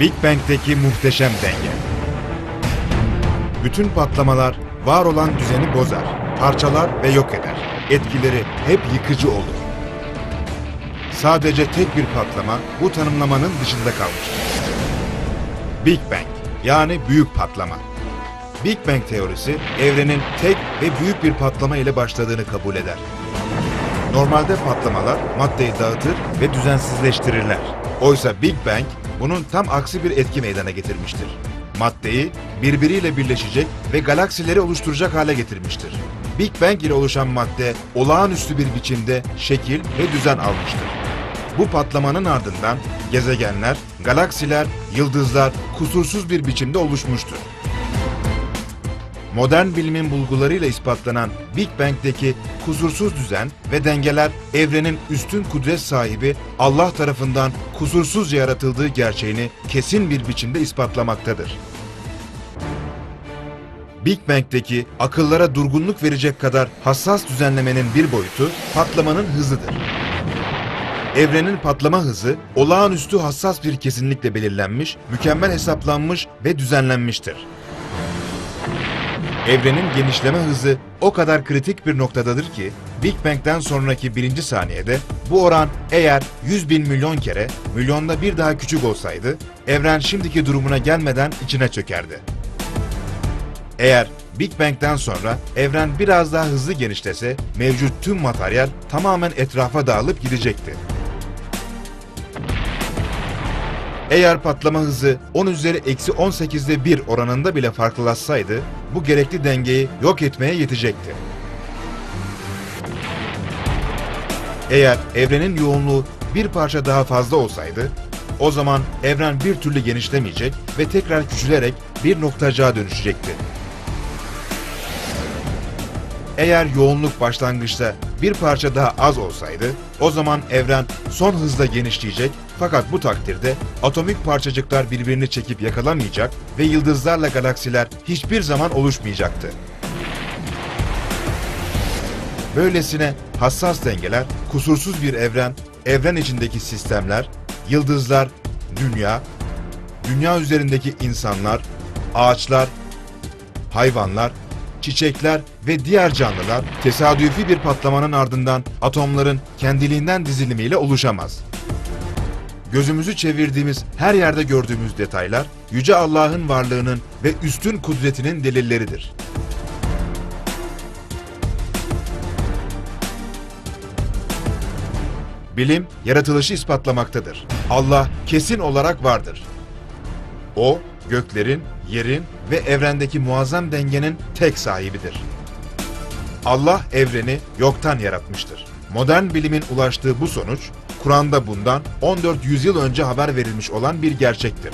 Big Bang'deki muhteşem denge. Bütün patlamalar var olan düzeni bozar, parçalar ve yok eder. Etkileri hep yıkıcı olur. Sadece tek bir patlama bu tanımlamanın dışında kalmıştır. Big Bang yani büyük patlama. Big Bang teorisi evrenin tek ve büyük bir patlama ile başladığını kabul eder. Normalde patlamalar maddeyi dağıtır ve düzensizleştirirler. Oysa Big Bang bunun tam aksi bir etki meydana getirmiştir. Maddeyi birbiriyle birleşecek ve galaksileri oluşturacak hale getirmiştir. Big Bang ile oluşan madde olağanüstü bir biçimde şekil ve düzen almıştır. Bu patlamanın ardından gezegenler, galaksiler, yıldızlar kusursuz bir biçimde oluşmuştur. Modern bilimin bulgularıyla ispatlanan Big Bang'deki kusursuz düzen ve dengeler evrenin üstün kudret sahibi Allah tarafından kusursuzca yaratıldığı gerçeğini kesin bir biçimde ispatlamaktadır. Big Bang'deki akıllara durgunluk verecek kadar hassas düzenlemenin bir boyutu patlamanın hızıdır. Evrenin patlama hızı olağanüstü hassas bir kesinlikle belirlenmiş, mükemmel hesaplanmış ve düzenlenmiştir. Evrenin genişleme hızı o kadar kritik bir noktadadır ki Big Bang'den sonraki birinci saniyede bu oran eğer 100 bin milyon kere milyonda bir daha küçük olsaydı evren şimdiki durumuna gelmeden içine çökerdi. Eğer Big Bang'den sonra evren biraz daha hızlı genişlese mevcut tüm materyal tamamen etrafa dağılıp gidecekti. Eğer patlama hızı 10 üzeri eksi 18'de 1 oranında bile farklılaşsaydı, bu gerekli dengeyi yok etmeye yetecekti. Eğer evrenin yoğunluğu bir parça daha fazla olsaydı, o zaman evren bir türlü genişlemeyecek ve tekrar küçülerek bir noktacığa dönüşecekti. Eğer yoğunluk başlangıçta bir parça daha az olsaydı, o zaman evren son hızla genişleyecek fakat bu takdirde atomik parçacıklar birbirini çekip yakalamayacak ve yıldızlarla galaksiler hiçbir zaman oluşmayacaktı. Böylesine hassas dengeler, kusursuz bir evren, evren içindeki sistemler, yıldızlar, dünya, dünya üzerindeki insanlar, ağaçlar, hayvanlar, çiçekler ve diğer canlılar tesadüfi bir patlamanın ardından atomların kendiliğinden dizilimiyle oluşamaz. Gözümüzü çevirdiğimiz her yerde gördüğümüz detaylar yüce Allah'ın varlığının ve üstün kudretinin delilleridir. Bilim yaratılışı ispatlamaktadır. Allah kesin olarak vardır. O, göklerin, yerin ve evrendeki muazzam dengenin tek sahibidir. Allah evreni yoktan yaratmıştır. Modern bilimin ulaştığı bu sonuç, Kur'an'da bundan 14 yüzyıl önce haber verilmiş olan bir gerçektir.